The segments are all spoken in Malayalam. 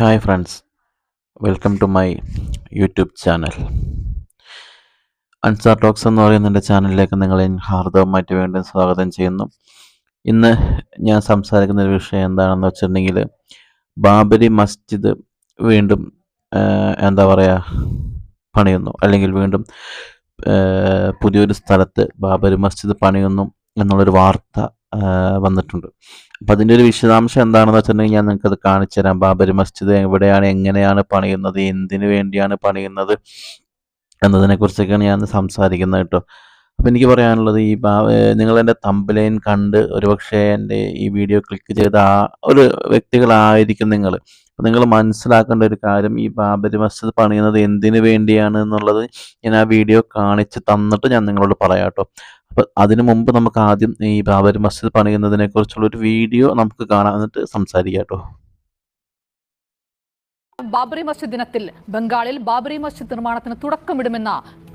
Hi friends welcome to my YouTube channel. Ansar talks എന്ന് പറയുന്ന എന്റെ ചാനലിലേക്ക് നിങ്ങളെ ഹാർദവമായിട്ട് വീണ്ടും സ്വാഗതം ചെയ്യുന്നു. ഇന്ന് ഞാൻ സംസാരിക്കുന്ന ഒരു വിഷയം എന്താണെന്ന് വെച്ചിട്ടുണ്ടെങ്കിൽ ബാബരി മസ്ജിദ് വീണ്ടും എന്താ പറയുക പണിയുന്നു. അല്ലെങ്കിൽ വീണ്ടും പുതിയൊരു സ്ഥലത്ത് ബാബരി മസ്ജിദ് പണിയുന്നു എന്നുള്ളൊരു വാർത്ത വന്നിട്ടുണ്ട്. അപ്പം അതിന്റെ ഒരു വിശദാംശം എന്താണെന്ന് വെച്ചിട്ടുണ്ടെങ്കിൽ ഞാൻ നിങ്ങൾക്കത് കാണിച്ചു തരാം. ബാബരി മസ്ജിദ് എവിടെയാണ് എങ്ങനെയാണ് പണിയുന്നത് എന്തിനു വേണ്ടിയാണ് പണിയുന്നത് എന്നതിനെക്കുറിച്ചൊക്കെയാണ് ഞാൻ സംസാരിക്കുന്നത് കേട്ടോ. അപ്പം എനിക്ക് പറയാനുള്ളത് ഈ നിങ്ങൾ എന്റെ തമ്പലൈൻ കണ്ട് ഒരുപക്ഷെ എന്റെ ഈ വീഡിയോ ക്ലിക്ക് ചെയ്ത ആ ഒരു വ്യക്തികളായിരിക്കും നിങ്ങൾ. അപ്പം നിങ്ങൾ മനസ്സിലാക്കേണ്ട ഒരു കാര്യം ഈ ബാബരി മസ്ജിദ് പണിയുന്നത് എന്തിനു വേണ്ടിയാണ് എന്നുള്ളത് ഞാൻ ആ വീഡിയോ കാണിച്ച് തന്നിട്ട് ഞാൻ നിങ്ങളോട് പറയാം കേട്ടോ. അപ്പം അതിനു മുമ്പ് നമുക്ക് ആദ്യം ഈ ബാബരി മസ്ജിദ് പണിയുന്നതിനെ കുറിച്ചുള്ള ഒരു വീഡിയോ നമുക്ക് കാണാം. എന്നിട്ട് സംസാരിക്കാം ബാബറി മസ്ജിദ് ദിനത്തിൽ ബംഗാളിൽ ബാബറി മസ്ജിദ് നിർമ്മാണത്തിന് തുടക്കമിടുമെന്ന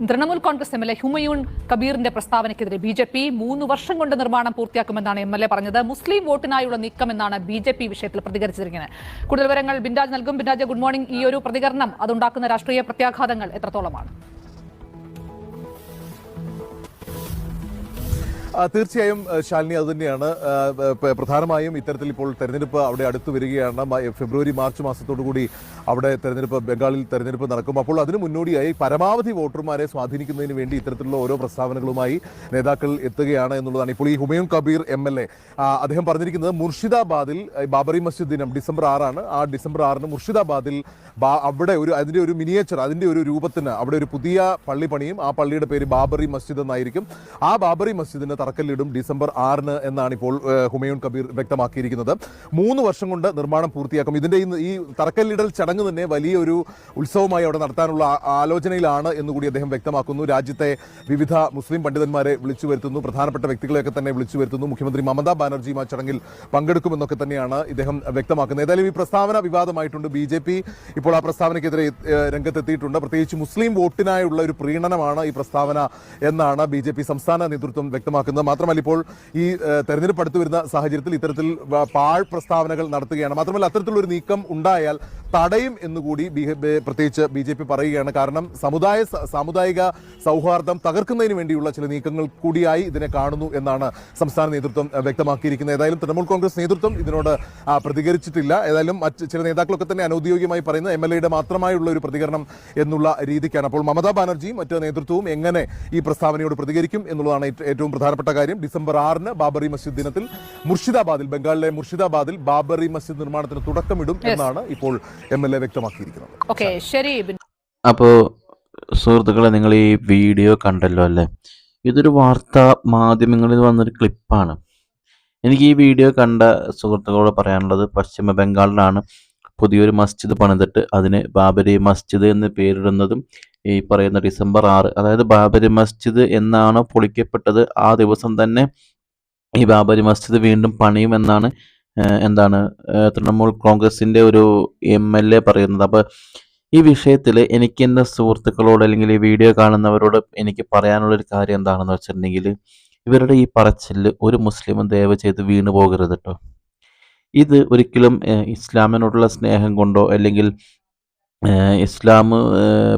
Trinamool Congress M L A Humayun കബീറിന്റെ പ്രസ്താവനയ്ക്കെതിരെ ബി ജെ പി മൂന്ന് വർഷം കൊണ്ട് നിർമ്മാണം പൂർത്തിയാക്കുമെന്നാണ് എം എൽ എ പറഞ്ഞത്. മുസ്ലിം വോട്ടിനായുള്ള നീക്കമെന്നാണ് ബി ജെ പി വിഷയത്തിൽ പ്രതികരിച്ചിരിക്കുന്നത്. കൂടുതൽ വിവരങ്ങൾ ബിൻരാജ് നൽകും. Binraj good morning. ഈ ഒരു പ്രതികരണം അതുണ്ടാക്കുന്ന രാഷ്ട്രീയ പ്രത്യാഘാതങ്ങൾ എത്രത്തോളമാണ്? തീർച്ചയായും ശാലിനി അത് തന്നെയാണ്. പ്രധാനമായും ഇത്തരത്തിൽ ഇപ്പോൾ തെരഞ്ഞെടുപ്പ് അവിടെ അടുത്ത് വരികയാണ്. ഫെബ്രുവരി മാർച്ച് മാസത്തോടു കൂടി അവിടെ തെരഞ്ഞെടുപ്പ് ബംഗാളിൽ തെരഞ്ഞെടുപ്പ് നടക്കും. അപ്പോൾ അതിന് മുന്നോടിയായി പരമാവധി വോട്ടർമാരെ സ്വാധീനിക്കുന്നതിന് വേണ്ടി ഇത്തരത്തിലുള്ള ഓരോ പ്രസ്താവനകളുമായി നേതാക്കൾ എത്തുകയാണ് എന്നുള്ളതാണ്. ഇപ്പോൾ ഈ Humayun Kabir M L A അദ്ദേഹം പറഞ്ഞിരിക്കുന്നത് മുർഷിദാബാദിൽ ബാബറി മസ്ജിദ് ദിനം ഡിസംബർ ആറാണ്. ആ ഡിസംബർ ആറിന് മുർഷിദാബാദിൽ അവിടെ ഒരു അതിന്റെ ഒരു മിനിയേച്ചർ അതിന്റെ ഒരു രൂപത്തിന് അവിടെ ഒരു പുതിയ പള്ളി പണിയും ആ പള്ളിയുടെ പേര് ബാബറി മസ്ജിദ് എന്നായിരിക്കും. ആ ബാബറി മസ്ജിദിന് തറക്കല്ലിടും ഡിസംബർ ആറിന് എന്നാണ് ഇപ്പോൾ ഹുമയൂൺ കബീർ വ്യക്തമാക്കിയിരിക്കുന്നത്. മൂന്ന് വർഷം കൊണ്ട് നിർമ്മാണം പൂർത്തിയാക്കും. ഇതിന്റെ ഈ- തറക്കല്ലിടൽ ചടങ്ങ് തന്നെ വലിയൊരു ഉത്സവമായി അവിടെ നടത്താനുള്ള ആലോചനയിലാണ് എന്നുകൂടി അദ്ദേഹം വ്യക്തമാക്കുന്നു. രാജ്യത്തെ വിവിധ മുസ്ലിം പണ്ഡിതന്മാരെ വിളിച്ചു വരുത്തുന്നു. പ്രധാനപ്പെട്ട വ്യക്തികളെയൊക്കെ തന്നെ വിളിച്ചു വരുത്തുന്നു. മുഖ്യമന്ത്രി മമതാ ബാനർജിയും ആ ചടങ്ങിൽ പങ്കെടുക്കുമെന്നൊക്കെ തന്നെയാണ് ഇദ്ദേഹം വ്യക്തമാക്കുന്നത്. ഏതായാലും ഈ പ്രസ്താവന വിവാദമായിട്ടുണ്ട്. ബി ജെ പി ഇപ്പോൾ ആ പ്രസ്താവനയ്ക്കെതിരെ രംഗത്തെത്തിയിട്ടുണ്ട്. പ്രത്യേകിച്ച് മുസ്ലിം വോട്ടിനായുള്ള ഒരു പ്രീണനമാണ് ഈ പ്രസ്താവന എന്നാണ് ബി സംസ്ഥാന നേതൃത്വം വ്യക്തമാക്കുന്നത്. മാത്രമല്ല ഇപ്പോൾ ഈ തെരഞ്ഞെടുപ്പ് അടുത്ത് വരുന്ന സാഹചര്യത്തിൽ ഇത്തരത്തിൽ പാഴ് പ്രസ്താവനകൾ നടത്തുകയാണ്. മാത്രമല്ല അത്തരത്തിലുള്ള ഒരു നീക്കം ഉണ്ടായാൽ തടയും എന്നുകൂടി പ്രത്യേകിച്ച് ബി ജെ പി പറയുകയാണ്. കാരണം സമുദായ സാമുദായിക സൗഹാർദ്ദം തകർക്കുന്നതിന് വേണ്ടിയുള്ള ചില നീക്കങ്ങൾ കൂടിയായി ഇതിനെ കാണുന്നു എന്നാണ് സംസ്ഥാന നേതൃത്വം വ്യക്തമാക്കിയിരിക്കുന്നത്. ഏതായാലും തൃണമൂൽ കോൺഗ്രസ് നേതൃത്വം ഇതിനോട് പ്രതികരിച്ചിട്ടില്ല. ഏതായാലും മറ്റ് ചില നേതാക്കളൊക്കെ തന്നെ അനൌദ്യോഗികമായി പറയുന്നത് എം എൽ എയുടെ മാത്രമായുള്ള ഒരു പ്രതികരണം എന്നുള്ള രീതിക്കാണ്. അപ്പോൾ മമതാ ബാനർജിയും മറ്റ് നേതൃത്വവും എങ്ങനെ ഈ പ്രസ്താവനയോട് പ്രതികരിക്കും എന്നുള്ളതാണ് ഏറ്റവും പ്രധാനപ്പെട്ട കാര്യം ഡിസംബർ ആറിന് ബാബറി മസ്ജിദ് ദിനത്തിൽ മുർഷിദാബാദിൽ ബംഗാളിലെ മുർഷിദാബാദിൽ ബാബറി മസ്ജിദ് നിർമ്മാണത്തിന് തുടക്കമിടും എന്നാണ് ഇപ്പോൾ എം എൽ എ വ്യക്തമാക്കിയിരിക്കുന്നത്. അപ്പോ ശരി. അപ്പോൾ സുഹൃത്തുക്കളെ നിങ്ങൾ ഈ വീഡിയോ കണ്ടല്ലോ അല്ലേ? ഇതൊരു വാർത്താ മാധ്യമങ്ങളിൽ വന്നൊരു ക്ലിപ്പാണ്. എനിക്ക് ഈ വീഡിയോ കണ്ട സുഹൃത്തുക്കളോട് പറയാനുള്ളത് പശ്ചിമ ബംഗാളിലാണ്. പുതിയൊരു മസ്ജിദ് പണിതിട്ട് അതിന് ബാബരി മസ്ജിദ് എന്ന് പേരിടുന്നതും ഈ പറയുന്ന ഡിസംബർ ആറ് അതായത് ബാബരി മസ്ജിദ് എന്നാണ് പൊളിക്കപ്പെട്ടത് ആ ദിവസം തന്നെ ഈ ബാബരി മസ്ജിദ് വീണ്ടും പണിയും എന്നാണ് എന്താണ് തൃണമൂൽ കോൺഗ്രസിന്റെ ഒരു എം എൽ എ പറയുന്നത്. അപ്പോൾ ഈ വിഷയത്തിൽ എനിക്ക് എന്റെ സുഹൃത്തുക്കളോട് അല്ലെങ്കിൽ ഈ വീഡിയോ കാണുന്നവരോട് എനിക്ക് പറയാനുള്ള ഒരു കാര്യം എന്താണെന്ന് വെച്ചിട്ടുണ്ടെങ്കിൽ ഇവരുടെ ഈ പറച്ചിൽ ഒരു മുസ്ലിമും ദയവ് ചെയ്ത് വീണു പോകരുത് കേട്ടോ ഇത് ഒരിക്കലും ഇസ്ലാമിനോടുള്ള സ്നേഹം കൊണ്ടോ അല്ലെങ്കിൽ ഇസ്ലാം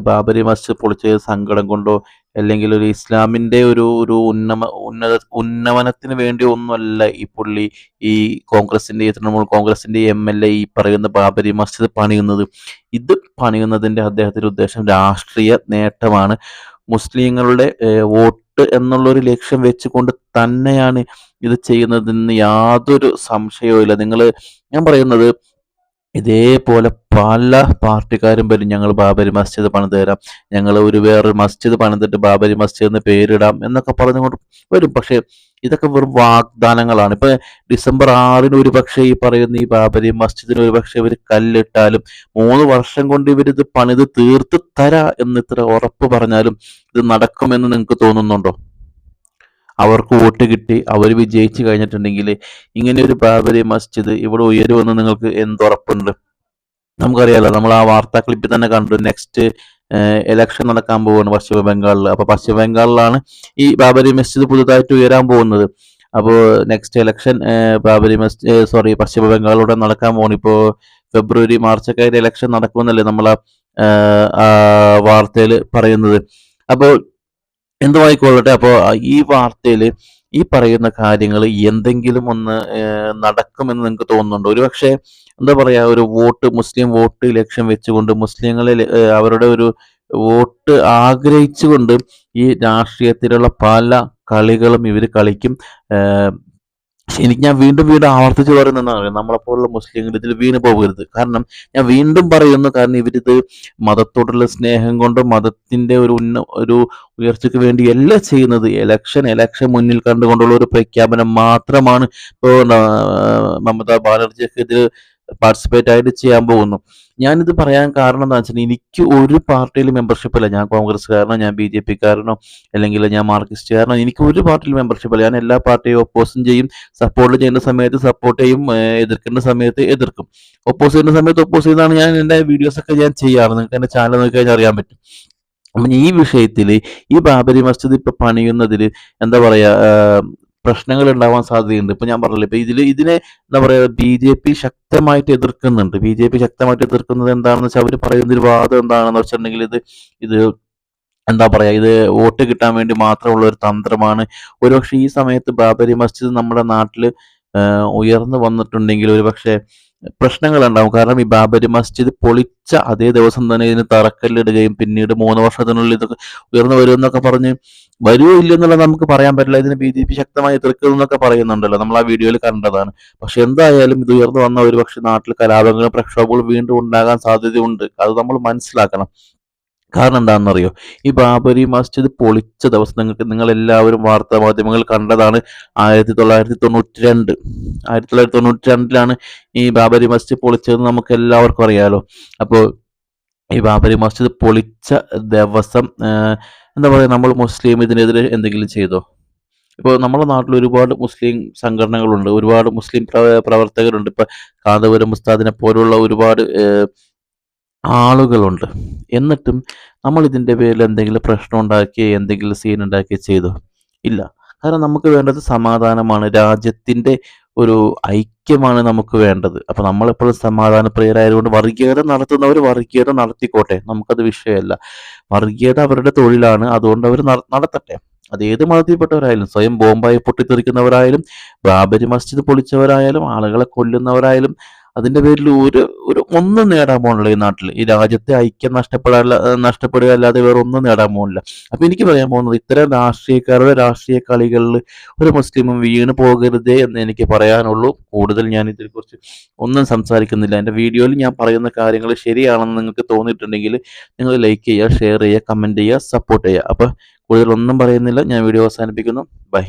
ബാബരി മസ്ജിദ് പൊളിച്ച സങ്കടം കൊണ്ടോ അല്ലെങ്കിൽ ഒരു ഇസ്ലാമിന്റെ ഒരു ഒരു ഉന്നമ ഉന്നത ഉന്നമനത്തിന് വേണ്ടി ഒന്നുമല്ല ഈ പുള്ളി ഈ കോൺഗ്രസിന്റെ തൃണമൂൽ കോൺഗ്രസിന്റെ എം എൽ എ ഈ പറയുന്ന ബാബരി മസ്ജിദ് പണിയുന്നത്. ഇത് പണിയുന്നതിന്റെ അദ്ദേഹത്തിന്റെ ഉദ്ദേശം രാഷ്ട്രീയ നേട്ടമാണ്. മുസ്ലിങ്ങളുടെ ഏഹ്, വോട്ട് എന്നുള്ളൊരു ലക്ഷ്യം വെച്ചുകൊണ്ട് തന്നെയാണ് ഇത് ചെയ്യുന്നതെന്ന് യാതൊരു സംശയവും ഇല്ല നിങ്ങൾ ഞാൻ പറയുന്നത് ഇതേപോലെ പല പാർട്ടിക്കാരും വരും. ഞങ്ങൾ ബാബരി മസ്ജിദ് പണിത് തരാം ഞങ്ങൾ ഒരു വേറൊരു മസ്ജിദ് പണിതിട്ട് ബാബരി മസ്ജിദ് എന്ന് പേരിടാം എന്നൊക്കെ പറഞ്ഞുകൊണ്ട് വരും. പക്ഷേ ഇതൊക്കെ വെറും വാഗ്ദാനങ്ങളാണ്. ഇപ്പൊ ഡിസംബർ ആറിന് ഒരു പക്ഷേ ഈ പറയുന്ന ഈ ബാബരി മസ്ജിദിന് ഒരു പക്ഷേ ഇവർ കല്ലിട്ടാലും മൂന്ന് വർഷം കൊണ്ട് ഇവരിത് പണിത് തീർത്ത് തരാ എന്ന് ഇത്ര ഉറപ്പ് പറഞ്ഞാലും ഇത് നടക്കുമെന്ന് നിങ്ങൾക്ക് തോന്നുന്നുണ്ടോ? അവർക്ക് വോട്ട് കിട്ടി അവർ വിജയിച്ചു കഴിഞ്ഞിട്ടുണ്ടെങ്കിൽ ഇങ്ങനെ ഒരു ബാബരി മസ്ജിദ് ഇവിടെ ഉയരുമെന്ന് നിങ്ങൾക്ക് എന്തുറപ്പുണ്ട്? നമുക്കറിയാലോ നമ്മൾ ആ വാർത്താ ക്ലിപ്പിൽ തന്നെ കണ്ടു നെക്സ്റ്റ് ഇലക്ഷൻ നടക്കാൻ പോവുകയാണ് പശ്ചിമ ബംഗാളിൽ. അപ്പൊ പശ്ചിമ ബംഗാളിലാണ് ഈ ബാബരി മസ്ജിദ് പുതുതായിട്ട് ഉയരാൻ പോകുന്നത്. അപ്പോൾ next election Babri Masjid sorry പശ്ചിമ ബംഗാളിലൂടെ നടക്കാൻ പോകണം ഇപ്പോൾ ഫെബ്രുവരി മാർച്ചൊക്കെ ആയിട്ട് ഇലക്ഷൻ നടക്കുമെന്നല്ലേ നമ്മൾ വാർത്തയിൽ പറയുന്നത്. അപ്പോൾ എന്തുമായിക്കൊള്ളട്ടെ അപ്പോൾ ഈ വാർത്തയിൽ ഈ പറയുന്ന കാര്യങ്ങൾ എന്തെങ്കിലും ഒന്ന് നടക്കുമെന്ന് നിങ്ങൾക്ക് തോന്നുന്നുണ്ടോ? ഒരുപക്ഷെ എന്താ പറയുക ഒരു വോട്ട് മുസ്ലിം വോട്ട് ലക്ഷ്യം വെച്ചുകൊണ്ട് മുസ്ലിങ്ങളെ അവരുടെ ഒരു വോട്ട് ആഗ്രഹിച്ചുകൊണ്ട് ഈ രാഷ്ട്രീയത്തിലുള്ള പല കളികളും ഇവർ കളിക്കും. എനിക്ക് ഞാൻ വീണ്ടും വീണ്ടും ആവർത്തിച്ച് പറയുന്നതാണ് നമ്മളെപ്പോലുള്ള മുസ്ലിങ്ങൾ ഇതിൽ വീണ് പോകരുത്. കാരണം ഞാൻ വീണ്ടും പറയുന്നു കാരണം ഇവരിത് മതത്തോടുള്ള സ്നേഹം കൊണ്ട് മതത്തിന്റെ ഒരു ഉന്ന ഒരു ഉയർച്ചയ്ക്ക് വേണ്ടി എല്ലാം ചെയ്യുന്നത്. എലക്ഷൻ എലക്ഷൻ മുന്നിൽ കണ്ടുകൊണ്ടുള്ള ഒരു പ്രഖ്യാപനം മാത്രമാണ് ഇപ്പോൾ മമതാ ബാനർജിയൊക്കെ ഇതിൽ പാർട്ടിസിപ്പേറ്റ് ആയിട്ട് ചെയ്യാൻ പോകുന്നു. ഞാനിത് പറയാൻ കാരണം എന്താ വെച്ചാൽ എനിക്ക് ഒരു പാർട്ടിയിൽ മെമ്പർഷിപ്പ് ഇല്ല. ഞാൻ കോൺഗ്രസ്സുകാരനോ ഞാൻ ബി ജെ പിക്കാരനോ അല്ലെങ്കിൽ ഞാൻ മാർക്സിസ്റ്റുകാരനോ എനിക്ക് ഒരു പാർട്ടിയിൽ മെമ്പർഷിപ്പ് ഇല്ല. ഞാൻ എല്ലാ പാർട്ടിയും ഒപ്പോസും ചെയ്യും. സപ്പോർട്ട് ചെയ്യുന്ന സമയത്ത് സപ്പോർട്ട് ചെയ്യും എതിർക്കേണ്ട സമയത്ത് എതിർക്കും. ഒപ്പോസ് ചെയ്യുന്ന സമയത്ത് ഒപ്പോസ് ചെയ്യുന്നതാണ് ഞാൻ എന്റെ വീഡിയോസ് ഒക്കെ ഞാൻ ചെയ്യാറ്. നിങ്ങൾക്ക് എന്റെ ചാനൽ നോക്കി കഴിഞ്ഞാൽ അറിയാൻ പറ്റും. അപ്പം ഈ വിഷയത്തിൽ ഈ ബാബരി മസ്ജിദ് ഇപ്പം പണിയുന്നതിൽ എന്താ പറയാ ആഹ് പ്രശ്നങ്ങൾ ഉണ്ടാവാൻ സാധ്യതയുണ്ട്. ഇപ്പൊ ഞാൻ പറഞ്ഞില്ല ഇപ്പൊ ഇതിൽ ഇതിനെ എന്താ പറയുക ബി ജെ പി ശക്തമായിട്ട് എതിർക്കുന്നുണ്ട്. ബി ജെ പി ശക്തമായിട്ട് എതിർക്കുന്നത് എന്താണെന്ന് വെച്ചാൽ അവർ പറയുന്ന ഒരു വാദം എന്താണെന്ന് വെച്ചിട്ടുണ്ടെങ്കിൽ ഇത് ഇത് എന്താ പറയാ ഇത് വോട്ട് കിട്ടാൻ വേണ്ടി മാത്രമുള്ള ഒരു തന്ത്രമാണ്. ഒരുപക്ഷെ ഈ സമയത്ത് ബാബരി മസ്ജിദ് നമ്മുടെ നാട്ടിൽ ഉയർന്നു വന്നിട്ടുണ്ടെങ്കിൽ ഒരുപക്ഷെ പ്രശ്നങ്ങൾ ഉണ്ടാവും കാരണം ഈ ബാബരി മസ്ജിദ് പൊളിച്ച അതേ ദിവസം തന്നെ ഇതിന് തറക്കല്ലിടുകയും പിന്നീട് മൂന്ന് വർഷത്തിനുള്ളിൽ ഇതൊക്കെ ഉയർന്നു വരുമെന്നൊക്കെ പറഞ്ഞ് വരുമോ ഇല്ലെന്നുള്ളത് നമുക്ക് പറയാൻ പറ്റില്ല. ഇതിന് ബി ജെ പി ശക്തമായി എതിർക്കുന്നു എന്നൊക്കെ പറയുന്നുണ്ടല്ലോ. നമ്മൾ ആ വീഡിയോയിൽ കണ്ടതാണ്. പക്ഷെ എന്തായാലും ഇത് ഉയർന്നു വന്ന ഒരു പക്ഷെ നാട്ടിൽ കലാപങ്ങളും പ്രക്ഷോഭങ്ങളും വീണ്ടും ഉണ്ടാകാൻ സാധ്യതയുണ്ട്. അത് നമ്മൾ മനസ്സിലാക്കണം. കാരണം എന്താണെന്നറിയോ? ഈ ബാബരി മസ്ജിദ് പൊളിച്ച ദിവസം നിങ്ങൾക്ക് നിങ്ങൾ എല്ലാവരും വാർത്താ മാധ്യമങ്ങൾ കണ്ടതാണ്. ആയിരത്തി തൊള്ളായിരത്തി തൊണ്ണൂറ്റി രണ്ട് ആയിരത്തി തൊള്ളായിരത്തി തൊണ്ണൂറ്റി രണ്ടിലാണ് ഈ ബാബരി മസ്ജിദ് പൊളിച്ചതെന്ന് നമുക്ക് എല്ലാവർക്കും അറിയാലോ. അപ്പോൾ ഈ ബാബരി മസ്ജിദ് പൊളിച്ച ദിവസം എന്താ പറയുക നമ്മൾ മുസ്ലിം ഇതിനെതിരെ എന്തെങ്കിലും ചെയ്തോ? ഇപ്പോൾ നമ്മുടെ നാട്ടിൽ ഒരുപാട് മുസ്ലിം സംഘടനകളുണ്ട് ഒരുപാട് മുസ്ലിം പ്രവ- പ്രവർത്തകരുണ്ട്. ഇപ്പൊ കാന്തപുരം ഉസ്താദിനെ പോലുള്ള ഒരുപാട് ആളുകളുണ്ട്. എന്നിട്ടും നമ്മൾ ഇതിന്റെ പേരിൽ എന്തെങ്കിലും പ്രശ്നം ഉണ്ടാക്കി എന്തെങ്കിലും സീൻ ഉണ്ടാക്കി ചെയ്തോ? ഇല്ല. കാരണം നമുക്ക് വേണ്ടത് സമാധാനമാണ്. രാജ്യത്തിന്റെ ഒരു ഐക്യമാണ് നമുക്ക് വേണ്ടത്. അപ്പം നമ്മളെപ്പോഴും സമാധാന പ്രിയരായതുകൊണ്ട് വർഗീയത നടത്തുന്നവർ വർഗീയത നടത്തിക്കോട്ടെ. നമുക്കത് വിഷയമല്ല. വർഗീയത അവരുടെ തൊഴിലാണ്. അതുകൊണ്ട് അവർ നടത്തട്ടെ. അത് ഏത് മതത്തിൽപ്പെട്ടവരായാലും സ്വയം ബോംബായി പൊട്ടിത്തെറിക്കുന്നവരായാലും ബാബരി മസ്ജിദ് പൊളിച്ചവരായാലും ആളുകളെ കൊല്ലുന്നവരായാലും അതിന്റെ പേരിൽ ഒരു ഒരു ഒന്നും നേടാൻ പോകണില്ല ഈ നാട്ടിൽ ഈ രാജ്യത്തെ ഐക്യം നഷ്ടപ്പെടാ നഷ്ടപ്പെടുക അല്ലാതെ വേറെ ഒന്നും നേടാൻ പോകുന്നില്ല. അപ്പൊ എനിക്ക് പറയാൻ പോകുന്നത് ഇത്തരം രാഷ്ട്രീയക്കാരുടെ രാഷ്ട്രീയ കളികളിൽ ഒരു മുസ്ലിമും വീണ് പോകരുതേ എന്ന് എനിക്ക് പറയാനുള്ളൂ. കൂടുതൽ ഞാൻ ഇതിനെക്കുറിച്ച് ഒന്നും സംസാരിക്കുന്നില്ല. എന്റെ വീഡിയോയിൽ ഞാൻ പറയുന്ന കാര്യങ്ങൾ ശരിയാണെന്ന് നിങ്ങൾക്ക് തോന്നിയിട്ടുണ്ടെങ്കിൽ നിങ്ങൾ ലൈക്ക് ചെയ്യുക ഷെയർ ചെയ്യുക കമന്റ് ചെയ്യുക സപ്പോർട്ട് ചെയ്യുക. അപ്പോൾ കൂടുതൽ ഒന്നും പറയുന്നില്ല. ഞാൻ വീഡിയോ അവസാനിപ്പിക്കുന്നു. ബൈ